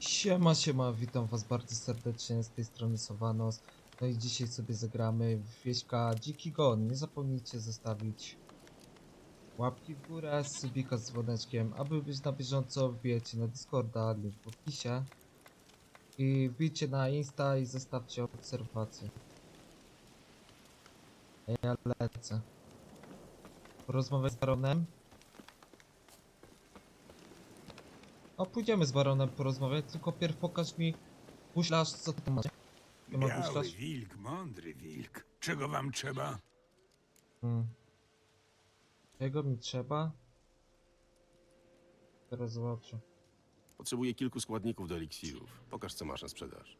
Siema, siema, witam was bardzo serdecznie, z tej strony Sowanos. No i dzisiaj sobie zagramy w Wieśka Dziki. Nie zapomnijcie zostawić łapki w górę, subika z dzwoneczkiem, aby być na bieżąco wbijecie na Discorda, link w opisie. I wbijcie na Insta i zostawcie obserwację. Ja lecę. Porozmawiać z Baronem. No pójdziemy z Baronem porozmawiać, tylko pierw pokaż mi guślarz, co ty masz. Nie ma Biały guślarz? wilk, mądry wilk. Czego wam trzeba? Hmm. Czego mi trzeba? Teraz zobaczę. Potrzebuję kilku składników do eliksirów. Pokaż, co masz na sprzedaż.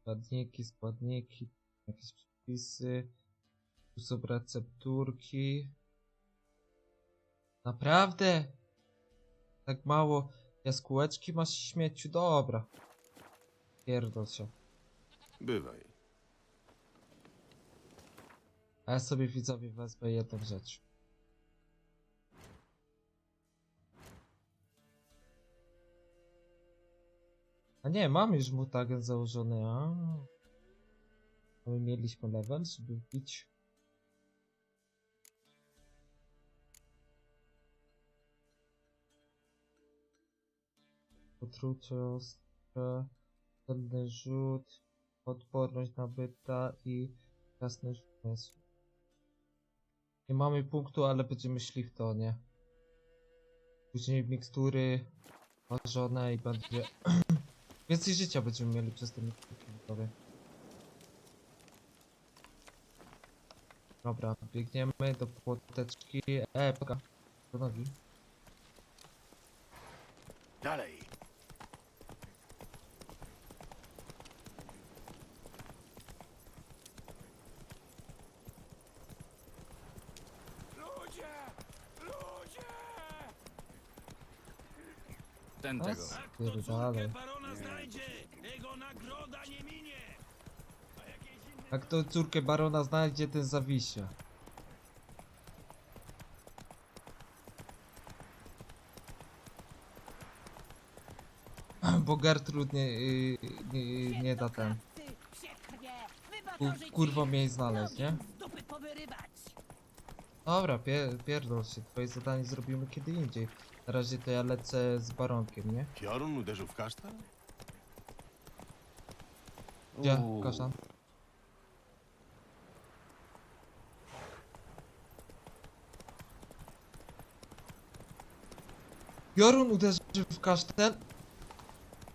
Składniki, składniki, jakieś przepisy. Tu są recepturki. Naprawdę? Tak mało jaskółeczki masz śmieciu? Dobra. Pierdol się. Bywaj. A ja sobie widzowie wezmę jedną rzecz. A nie, mam już mutagen założony, a. A My mieliśmy level, żeby wbić. Potrucie ostre, celny rzut, odporność nabyta i jasność umysłu. Nie mamy punktu, ale będziemy szli w to, nie? Później mikstury ważone i będzie... Więcej życia będziemy mieli przez te mikstury. Dobra, biegniemy do płoteczki. E, poka. Do nogi. Dalej. Ten A, tego. spierdalaj. barona znajdzie! Jego nagroda nie minie! Jak to córkę barona znajdzie, ten zawisie. Bo Gertrud nie, y, nie, nie da ten. Ku- kurwa mnie znaleźć, nie? Dobra, pier, pierdol się, twoje zadanie zrobimy kiedy indziej. Na razie to ja lecę z baronkiem, nie? Piorun uderzył w kasztan? Gdzie? Uuu. Kaszan? Jorun uderzył w kasztan?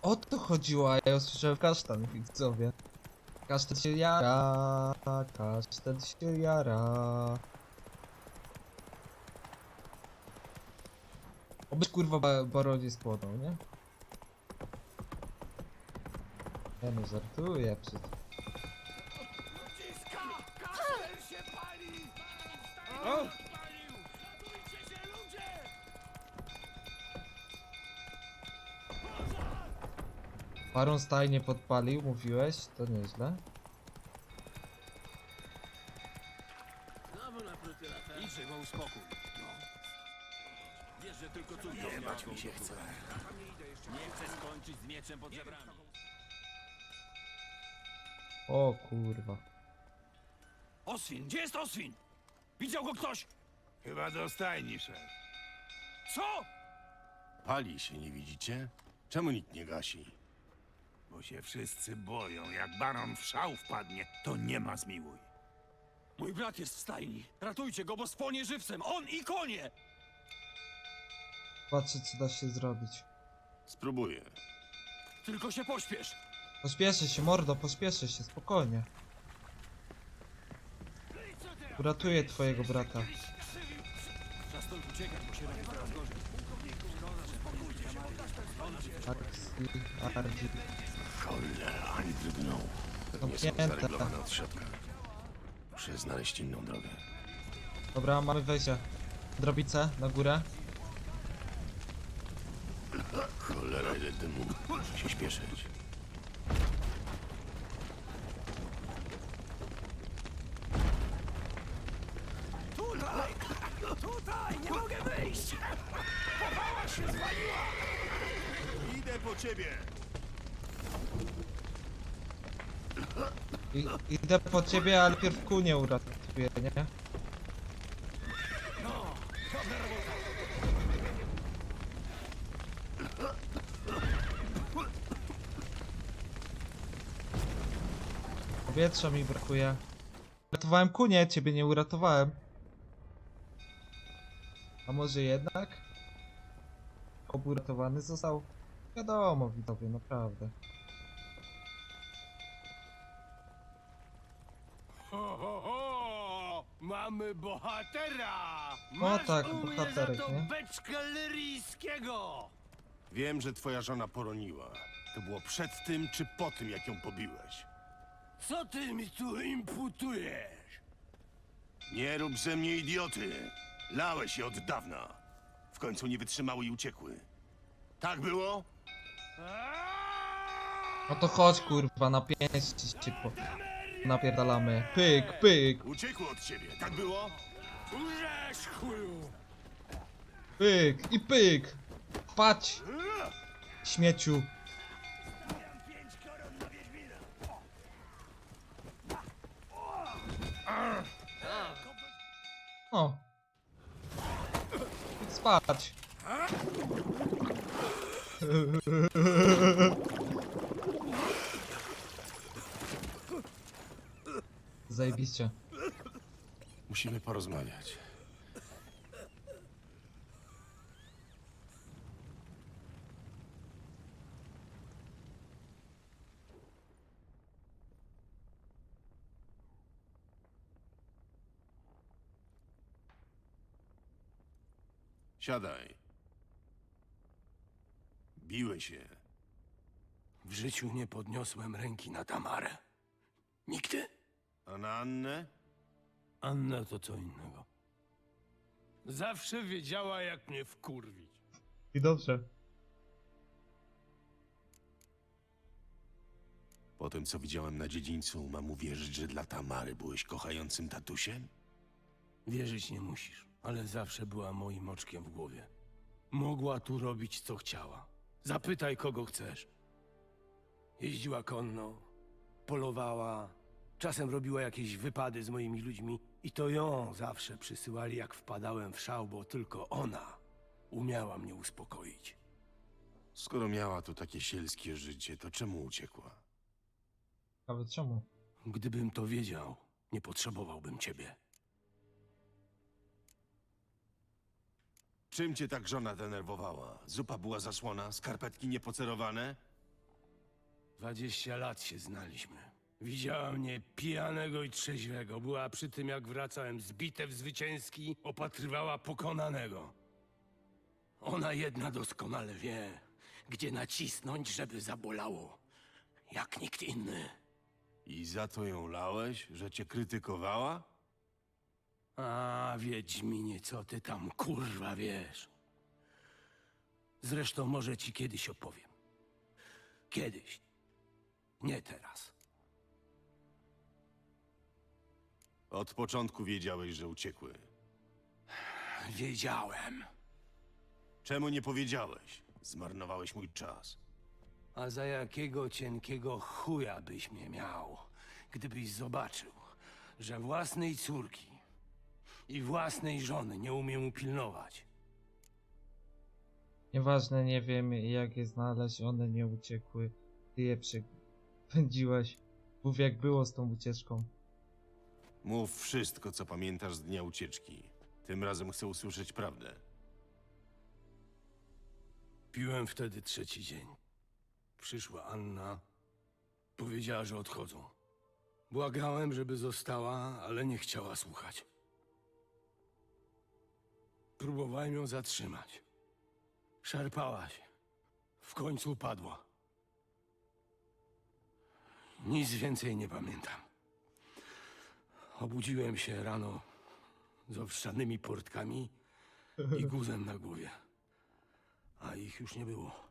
O to chodziło, a ja usłyszałem kasztan, widzowie. Kasztan się jara, kasztan się jara. Obyś kurwa ba baronie składał, nie? Ja no żartuję! O! Ludzie! Baron stajnie podpalił, mówiłeś? To nieźle. Idź go uspokój. Że tylko córką Jebać mi się chce. Nie chcę skończyć z mieczem pod żebrami. O kurwa. Oswin! Gdzie jest Oswin? Widział go ktoś? Chyba do stajni szedł. Co? Pali się, nie widzicie? Czemu nikt nie gasi? Bo się wszyscy boją. Jak baron w szał wpadnie, to nie ma zmiłuj. Mój brat jest w stajni. Ratujcie go, bo spłonie żywcem. On i konie! Patrzę co da się zrobić. Spróbuję. Tylko się pośpiesz. Pośpieszę się, mordo, pośpieszę się, spokojnie. Uratuję twojego brata. Arksi, Ardzi. Cholera, ani drgnął. Pewnie są Zamknięte. zareglowane od środka. Muszę znaleźć inną drogę. Dobra, mamy wejście. Drobice, na górę. Gadaj, ile ty mógł się śpieszyć. Tutaj! Tutaj! Nie mogę wyjść! Powała się zwaliła! Idę po ciebie! I, idę po ciebie, ale pierw kunię uratuję, nie? Powietrza mi brakuje. Uratowałem kunię, ciebie nie uratowałem. A może jednak? Obu uratowany został? Wiadomo, widzowie, naprawdę. Ho, ho, ho! Mamy bohatera! No Masz tak, u mnie bohaterek, za to nie? beczkę lyryjskiego! Wiem, że twoja żona poroniła. To było przed tym czy po tym, jak ją pobiłeś? Co ty mi tu imputujesz? Nie rób ze mnie idioty. Lałeś je od dawna. W końcu nie wytrzymały i uciekły. Tak było? No to chodź kurwa, na pięć się po... napierdalamy. Pyk, pyk, Uciekły od ciebie. Tak było? Urzesz, chuju! pyk i pyk. Patrz, śmieciu. O. Idź Spać. Zajebiście. Musimy porozmawiać. Siadaj. Biłeś się. W życiu nie podniosłem ręki na Tamarę. Nigdy. A na Annę? Anna to co innego. Zawsze wiedziała, jak mnie wkurwić. I dobrze. Po tym, co widziałem na dziedzińcu, mam uwierzyć, że dla Tamary byłeś kochającym tatusiem? Wierzyć nie musisz, ale zawsze była moim oczkiem w głowie. Mogła tu robić, co chciała. Zapytaj, kogo chcesz. Jeździła konno, polowała, czasem robiła jakieś wypady z moimi ludźmi i to ją zawsze przysyłali, jak wpadałem w szał, bo tylko ona umiała mnie uspokoić. Skoro miała tu takie sielskie życie, to czemu uciekła? Ale czemu? Gdybym to wiedział, nie potrzebowałbym ciebie. Czym cię tak żona denerwowała? Zupa była zasłona, skarpetki niepocerowane? Dwadzieścia lat się znaliśmy. Widziała mnie pijanego i trzeźwego. Była przy tym, jak wracałem z bitew zwycięski, opatrywała pokonanego. Ona jedna doskonale wie, gdzie nacisnąć, żeby zabolało. Jak nikt inny. I za to ją lałeś, że cię krytykowała? A, Wiedźminie, co ty tam kurwa wiesz? Zresztą może ci kiedyś opowiem. Kiedyś. Nie teraz. Od początku wiedziałeś, że uciekły. Wiedziałem. Czemu nie powiedziałeś? Zmarnowałeś mój czas. A za jakiego cienkiego chuja byś mnie miał, gdybyś zobaczył, że własnej córki i własnej żony nie umiem upilnować? Nieważne, nie wiem jak je znaleźć, one nie uciekły. Ty je przepędziłeś. Mów jak było z tą ucieczką. Mów wszystko, co pamiętasz z dnia ucieczki. Tym razem chcę usłyszeć prawdę. Piłem wtedy trzeci dzień. Przyszła Anna. Powiedziała, że odchodzą. Błagałem, żeby została, ale nie chciała słuchać. Próbowałem ją zatrzymać. Szarpała się. W końcu upadła. Nic więcej nie pamiętam. Obudziłem się rano z owszanymi portkami i guzem na głowie. A ich już nie było.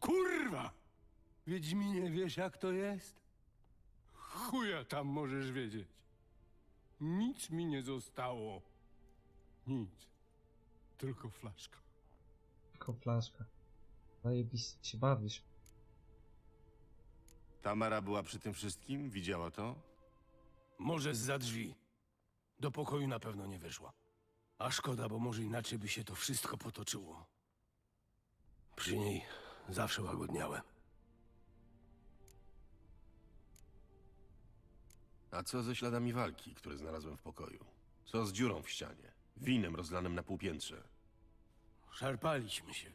Kurwa! Wiedźminie, wiesz jak to jest? Chuja tam możesz wiedzieć. Nic mi nie zostało. Nic. Tylko flaszka. Tylko flaszka. Zajebiście się bawisz. Tamara była przy tym wszystkim? Widziała to? Może za drzwi. Do pokoju na pewno nie weszła. A szkoda, bo może inaczej by się to wszystko potoczyło. Przy niej zawsze łagodniałem. A co ze śladami walki, które znalazłem w pokoju? Co z dziurą w ścianie? Winem rozlanym na półpiętrze? Szarpaliśmy się.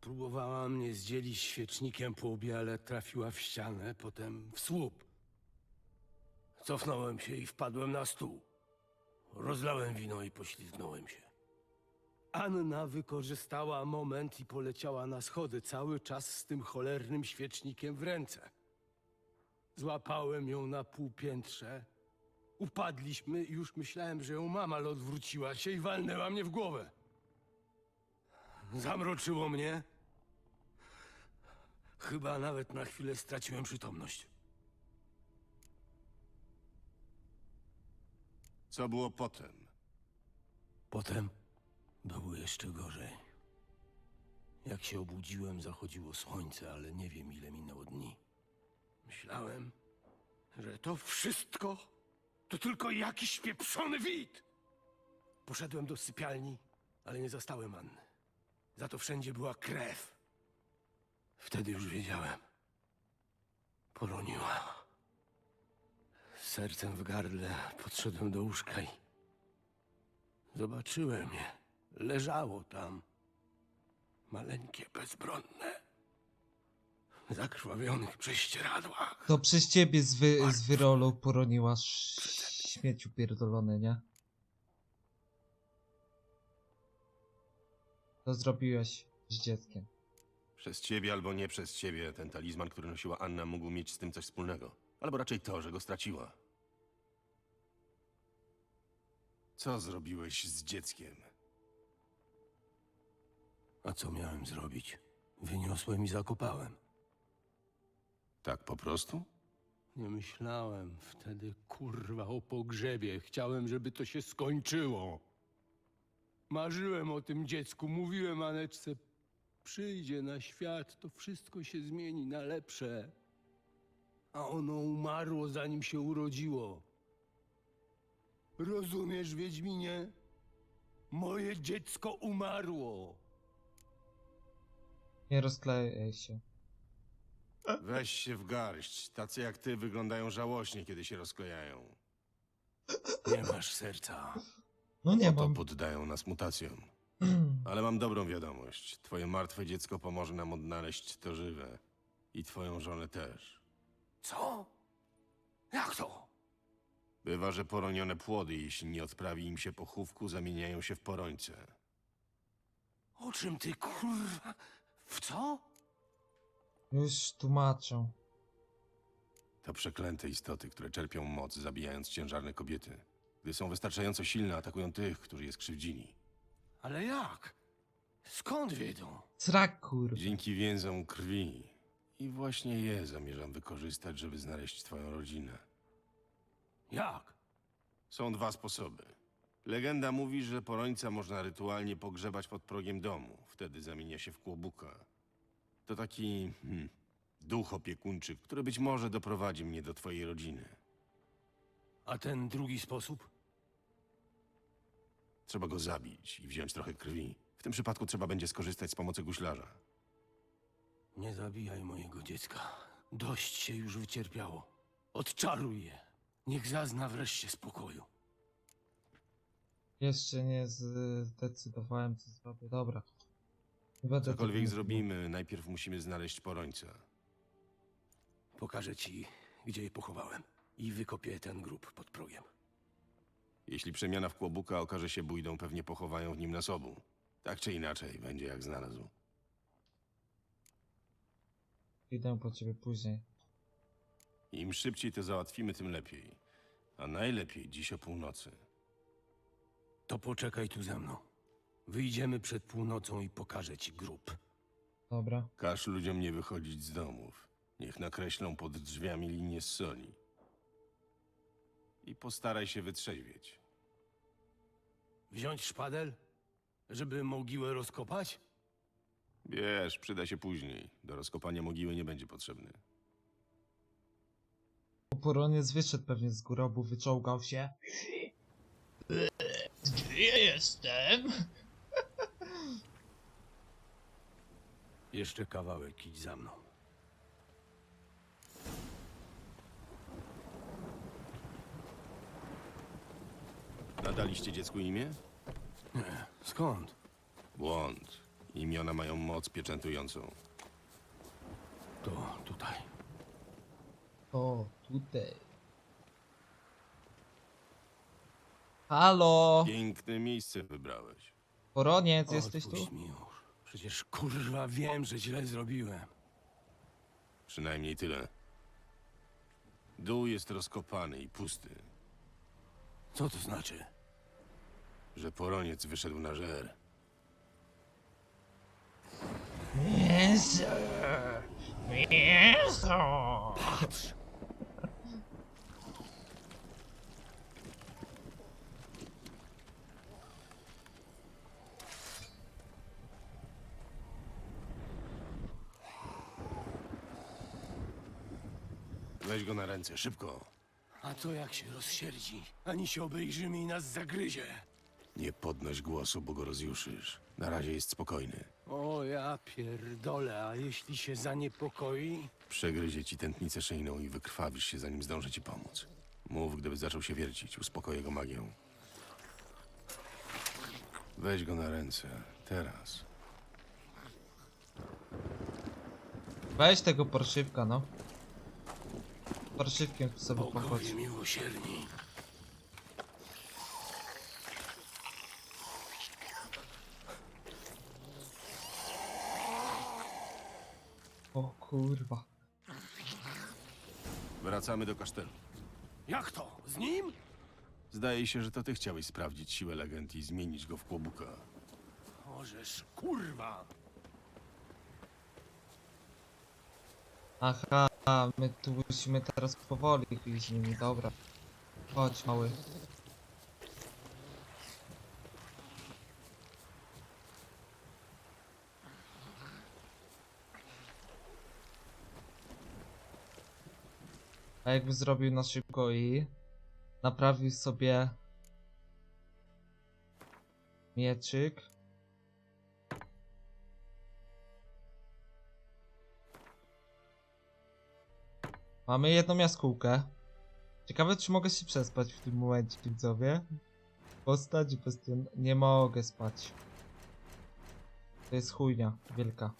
Próbowała mnie zdzielić świecznikiem po łbie, ale trafiła w ścianę, potem w słup. Cofnąłem się i wpadłem na stół. Rozlałem wino i poślizgnąłem się. Anna wykorzystała moment i poleciała na schody, cały czas z tym cholernym świecznikiem w ręce. Złapałem ją na półpiętrze. Upadliśmy i już myślałem, że ją mam, ale odwróciła się i walnęła mnie w głowę. Zamroczyło mnie. Chyba nawet na chwilę straciłem przytomność. Co było potem? Potem było jeszcze gorzej. Jak się obudziłem, zachodziło słońce, ale nie wiem, ile minęło dni. Myślałem, że to wszystko to tylko jakiś pieprzony wid. Poszedłem do sypialni, ale nie zastałem Anny. Za to wszędzie była krew. Wtedy już wiedziałem. Poroniła. Z sercem w gardle podszedłem do łóżka i Zobaczyłem je. Leżało tam. Maleńkie, bezbronne. Zakrwawionych prześcieradłach. To przez ciebie z, wy, z wyrolu poroniła sz- śmieciu pierdolone, nie? To zrobiłeś z dzieckiem. Przez ciebie albo nie przez ciebie ten talizman, który nosiła Anna, mógł mieć z tym coś wspólnego. Albo raczej to, że go straciła. Co zrobiłeś z dzieckiem? A co miałem zrobić? Wyniosłem i zakopałem. Tak po prostu? Nie myślałem wtedy, kurwa, o pogrzebie. Chciałem, żeby to się skończyło. Marzyłem o tym dziecku, mówiłem Aneczce, przyjdzie na świat, to wszystko się zmieni na lepsze. A ono umarło, zanim się urodziło. Rozumiesz, Wiedźminie? Moje dziecko umarło. Nie rozklejaj się. Weź się w garść. Tacy jak ty wyglądają żałośnie, kiedy się rozklejają. Nie masz serca. No nie To mam. poddają nas mutacjom. Ale mam dobrą wiadomość. Twoje martwe dziecko pomoże nam odnaleźć to żywe. I twoją żonę też. Co? Jak to? Bywa, że poronione płody, jeśli nie odprawi im się pochówku, zamieniają się w porońce. O czym ty kurwa? W co? Już tłumaczę. To przeklęte istoty, które czerpią moc, zabijając ciężarne kobiety. Gdy są wystarczająco silne, atakują tych, którzy je skrzywdzili. Ale jak? Skąd wiedzą? Srak. Dzięki więzom krwi. I właśnie je zamierzam wykorzystać, żeby znaleźć twoją rodzinę. Jak? Są dwa sposoby. Legenda mówi, że porońca można rytualnie pogrzebać pod progiem domu. Wtedy zamienia się w kłobuka. To taki hmm, duch opiekuńczy, który być może doprowadzi mnie do twojej rodziny. A ten drugi sposób? Trzeba go zabić i wziąć trochę krwi. W tym przypadku trzeba będzie skorzystać z pomocy guślarza. Nie zabijaj mojego dziecka. Dość się już wycierpiało. Odczaruj je. Niech zazna wreszcie spokoju. Jeszcze nie zdecydowałem, co zrobię. Dobra. Tego Cokolwiek mówił. zrobimy, najpierw musimy znaleźć porońca. Pokażę ci, gdzie je pochowałem. I wykopię ten grób pod progiem. Jeśli przemiana w kłobuka okaże się bójdą, pewnie pochowają w nim nas obu. Tak czy inaczej, będzie jak znalazł. Idę po ciebie później. Im szybciej to załatwimy, tym lepiej. A najlepiej dziś o północy. To poczekaj tu ze mną. Wyjdziemy przed północą i pokażę ci grób. Dobra. Każ ludziom nie wychodzić z domów. Niech nakreślą pod drzwiami linię z soli. I postaraj się wytrzeźwieć. Wziąć szpadel, żeby mogiłę rozkopać? Wiesz, przyda się później. Do rozkopania mogiły nie będzie potrzebny. Poroniec wyszedł pewnie z grobu, wyczołgał się. Gdzie jestem? Jeszcze kawałek, idź za mną. Nadaliście dziecku imię? Nie, skąd? Błąd. Imiona mają moc pieczętującą. To tutaj. O, tutaj. Halo! Piękne miejsce wybrałeś. Poroniec, jesteś tu? Odpuść mi już. Przecież kurwa wiem, że źle zrobiłem. Przynajmniej tyle. Dół jest rozkopany i pusty, Co to znaczy? że poroniec wyszedł na żer. Mięso! Mięso! Patrz! Weź go na ręce, szybko. A to jak się rozsierdzi? Ani się obejrzymy i nas zagryzie. Nie podnoś głosu, bo go rozjuszysz. Na razie jest spokojny. O ja pierdolę, a jeśli się zaniepokoi? Przegryzie ci tętnicę szyjną i wykrwawisz się, zanim zdąży ci pomóc. Mów, gdyby zaczął się wiercić. Uspokoję go magią. Weź go na ręce. Teraz. Weź tego porszywka, no. Tu sobie pochodź. Bogowie miłosierni. O kurwa. Wracamy do kasztelu. Jak to? Z nim? Zdaje się, że to ty chciałeś sprawdzić siłę legend i zmienić go w kłobuka. Możesz, kurwa! Aha, my tu musimy teraz powoli iść z nimi, dobra. Chodź, mały. A jakby zrobił na szybko i naprawił sobie mieczyk. Mamy jedną jaskółkę. Ciekawe, czy mogę się przespać w tym momencie, widzowie. Postać bestion... Nie mogę spać. To jest chujnia wielka.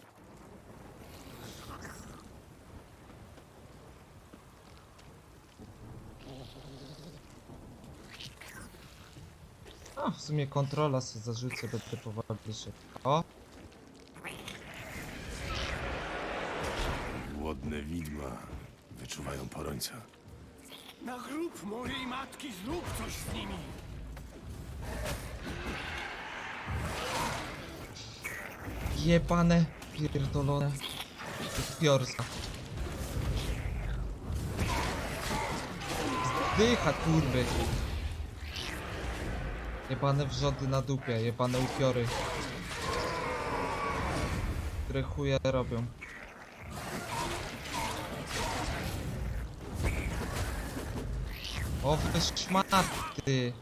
A, w sumie kontrola sobie zarzucę, będę powoli szybko. Głodne widma wyczuwają porońca. Na grób mojej matki zrób coś z nimi! Jebane, pierdolone. Piorsa. Zdycha, kurwy. Jebane wrzody na dupie, jebane upiory. Które chuje robią. O, wy szmaty.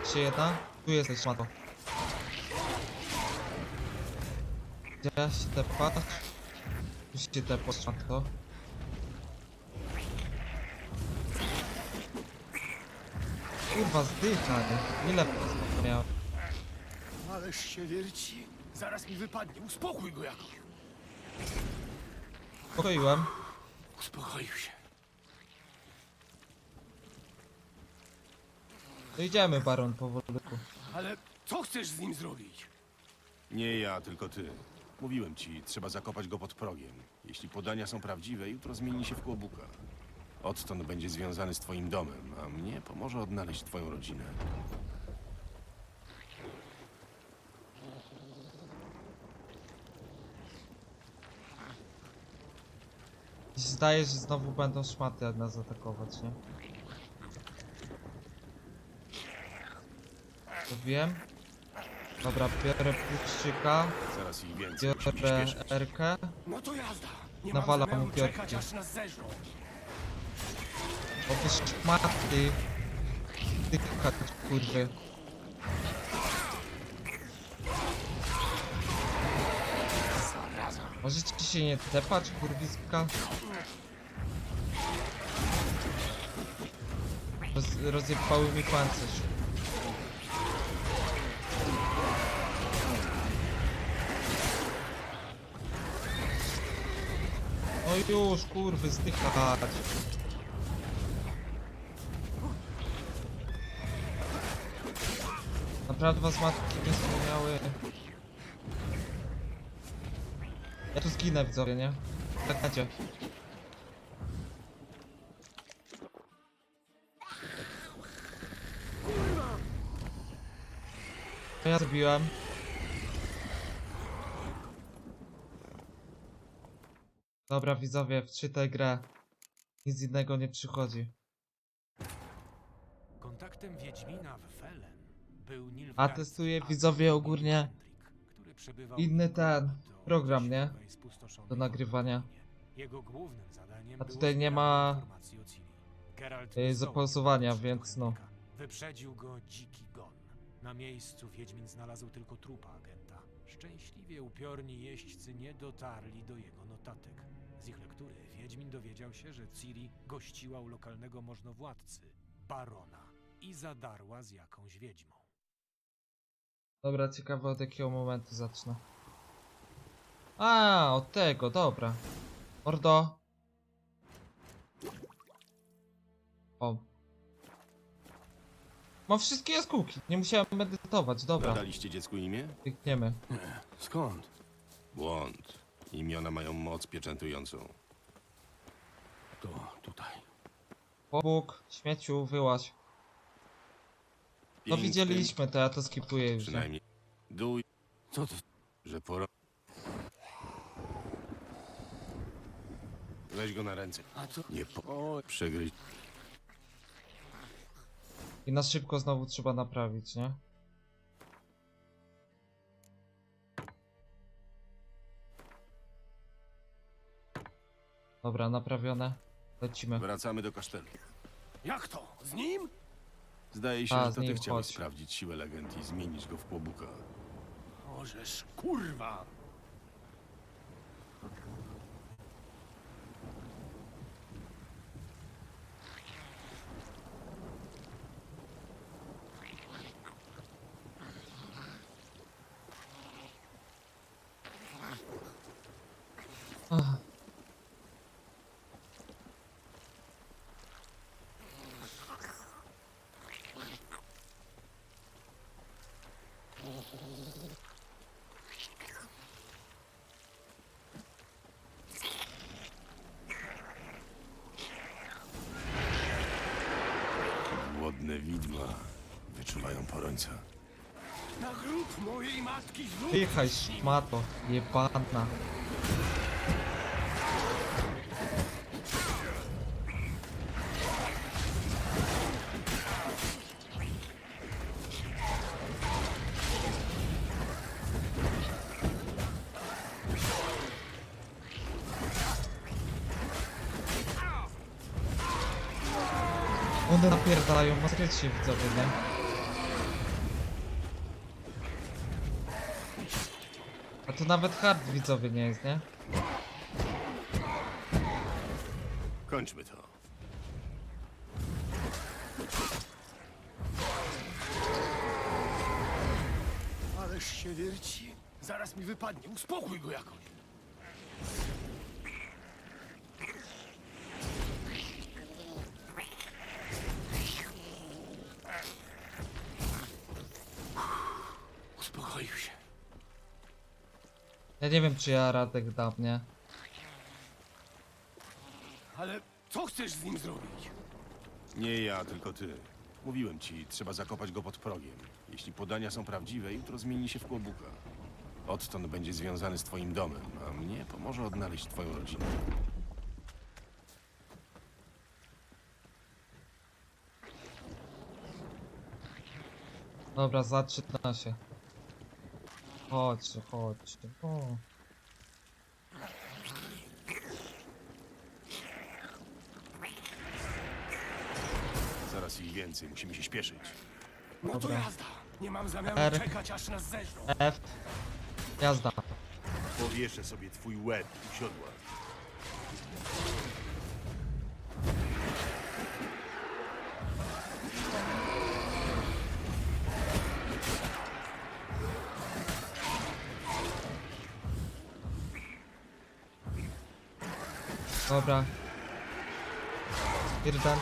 Jeszcze jedna? Tu jesteś, szmato. Gdzie się tepasz? Tu się tepasz, szmato. Kurwa, zdychaj. Ile miał? Ależ się wierci. Zaraz mi wypadnie. Uspokój go jakoś. Spokoiłem. Uspokoił się. To idziemy, baron, powolutku. Ale co chcesz z nim zrobić? Nie ja, tylko ty. Mówiłem ci, trzeba zakopać go pod progiem. Jeśli podania są prawdziwe, jutro zmieni się w kłobuka. Odtąd będzie związany z twoim domem, a mnie pomoże odnaleźć twoją rodzinę. Mi się zdaje, że znowu będą szmaty nas atakować, nie? Mówiłem. Dobra, biorę płuczczyka, Zaraz ich więcej, biorę. Erkę. No to jazda. Nie Nawala mam zamiaru mu piorki. czekać, aż nas zeżrą. O wy szmaty. Tykać, kurwy. Możecie się nie tepać, kurwiska? Roz, rozjebały mi pancerz. No już, kurwy, zdychać. Naprawdę was matki nie wspomniały. Ja tu zginę widzowie, nie? Tak będzie. To ja zrobiłem. Dobra widzowie, wczytaj grę. Nic innego nie przychodzi. Kontaktem Wiedźmina w Felen był Nilfgaard A testuję widzowie ogólnie inny ten program, nie? Do nagrywania. A tutaj nie ma, y, zapauzowania, więc no. Wyprzedził go dziki gon. Na miejscu Wiedźmin znalazł tylko trupa agenta. Szczęśliwie upiorni jeźdźcy nie dotarli do jego notatek. Z ich lektury Wiedźmin dowiedział się, że Ciri gościła u lokalnego możnowładcy, barona, i zadarła z jakąś wiedźmą. Dobra, ciekawe od jakiego momentu zacznę. A, od tego, dobra. Mordo. O. Mam wszystkie jaskółki. Nie musiałem medytować, dobra. Nadaliście dziecku imię? Klikniemy. Skąd? Błąd. Imiona mają moc pieczętującą. To tutaj. Bóg, śmieciu, wyłaź. No Pięknym, widzieliśmy to, ja to skipuję już. nie? Przynajmniej. Duj, Co to? że pora... Weź go na ręce. A co? Nie po... O, Przegryź. I na szybko znowu trzeba naprawić, nie? Dobra, naprawione. Lecimy. Wracamy do kasztelu. jak to? Z nim? Zdaje się, A, że z to ty nim chciałeś chodź. sprawdzić siłę legend i zmienić go w kłobuka. Możesz, kurwa. Ach. Głodne widma wyczuwają porońca. Na grób mojej matki znów. Pychaj, szmato, jebana. One napierdają masrycznie widzowie, nie? A to nawet hard widzowie nie jest, nie? Kończmy to. Ależ się wierci. Zaraz mi wypadnie. Uspokój go jakoś. Uspokoił się. Ja nie wiem czy ja Radek dam, nie? Ale co chcesz z nim zrobić? Nie ja, tylko ty. Mówiłem ci, trzeba zakopać go pod progiem. Jeśli podania są prawdziwe, jutro zmieni się w kłobuka. Odtąd będzie związany z twoim domem, a mnie pomoże odnaleźć twoją rodzinę. Dobra, zaczyna się. Chodźcie, chodźcie. O. Zaraz ich więcej, musimy się śpieszyć. No to Dobra. jazda. Nie mam zamiaru R. czekać, aż nas zeżrą. F. Jazda. Powieszę sobie twój łeb u siodła. Dobra. Irdan.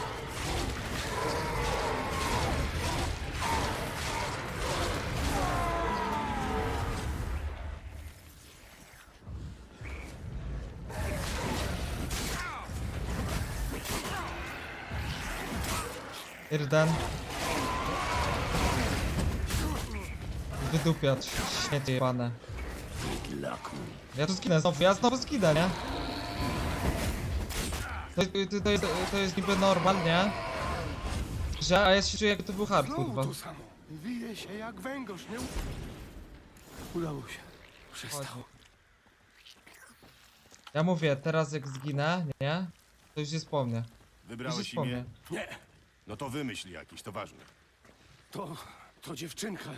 Irdan. Wydupiać, śmiecie jebane. Ja tu skinę znowu, ja znowu skinę, nie? To, to, to, jest, to jest niby normal, nie? Że, a ja się czuję jakby to był hard, kurwa. Znowu to samo. Wije się jak węgorz, nie? Udało się. Przestał. Ja mówię, teraz jak zginę, nie? To już jest po mnie. Wybrałeś imię? Nie, No to wymyśl jakiś, to ważne. to, to dziewczynka.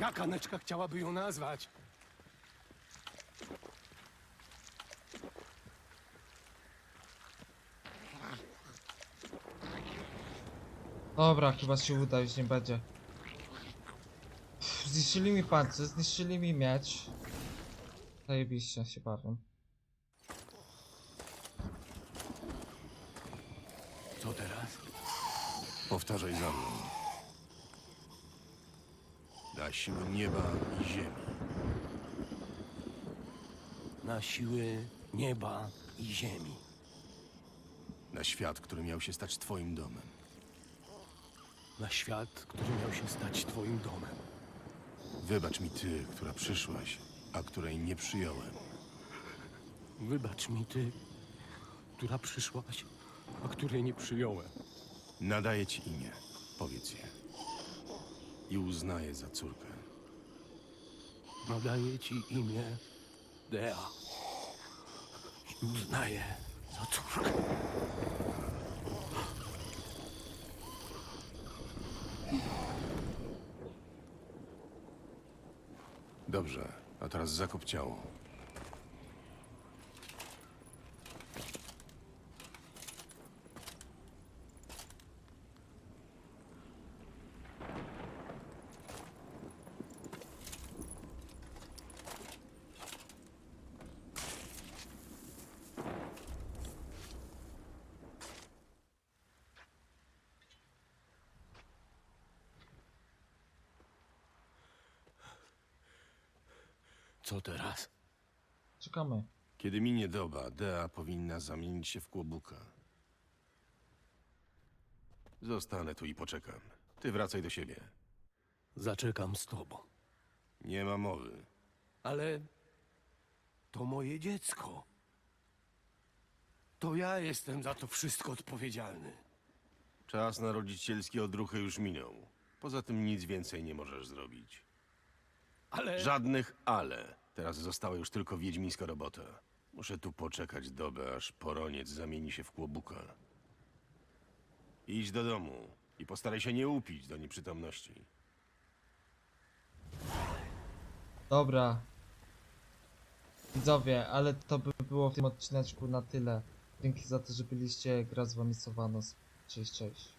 Jak Aneczka chciałaby ją nazwać? Dobra, chyba się uda, już nie będzie. Pff, Zniszczyli mi pancerz, zniszczyli mi miecz. Zajebiście się bawią. Co teraz? Powtarzaj za mną. Na siłę nieba i ziemi. Na siły nieba i ziemi. Na świat, który miał się stać twoim domem. Na świat, który miał się stać twoim domem. Wybacz mi ty, która przyszłaś, a której nie przyjąłem. Wybacz mi ty, która przyszłaś, a której nie przyjąłem. Nadaję ci imię. Powiedz je. I uznaję za córkę. Nadaję ci imię Dea. I uznaję za córkę. Dobrze, a Co teraz? Czekamy. Kiedy minie doba, Dea powinna zamienić się w kłobuka. Zostanę tu i poczekam. Ty wracaj do siebie. Zaczekam z tobą. Nie ma mowy. Ale to moje dziecko. To ja jestem za to wszystko odpowiedzialny. Czas na rodzicielskie odruchy już minął. Poza tym nic więcej nie możesz zrobić. Ale. Żadnych ale. Teraz została już tylko wiedźmińska robota. Muszę tu poczekać dobę, aż poroniec zamieni się w kłobuka. Idź do domu i postaraj się nie upić do nieprzytomności. Dobra. Widzowie, ale to by było w tym odcineczku na tyle. Dzięki za to, że byliście. Gra z wami Sowanos. Cześć, cześć.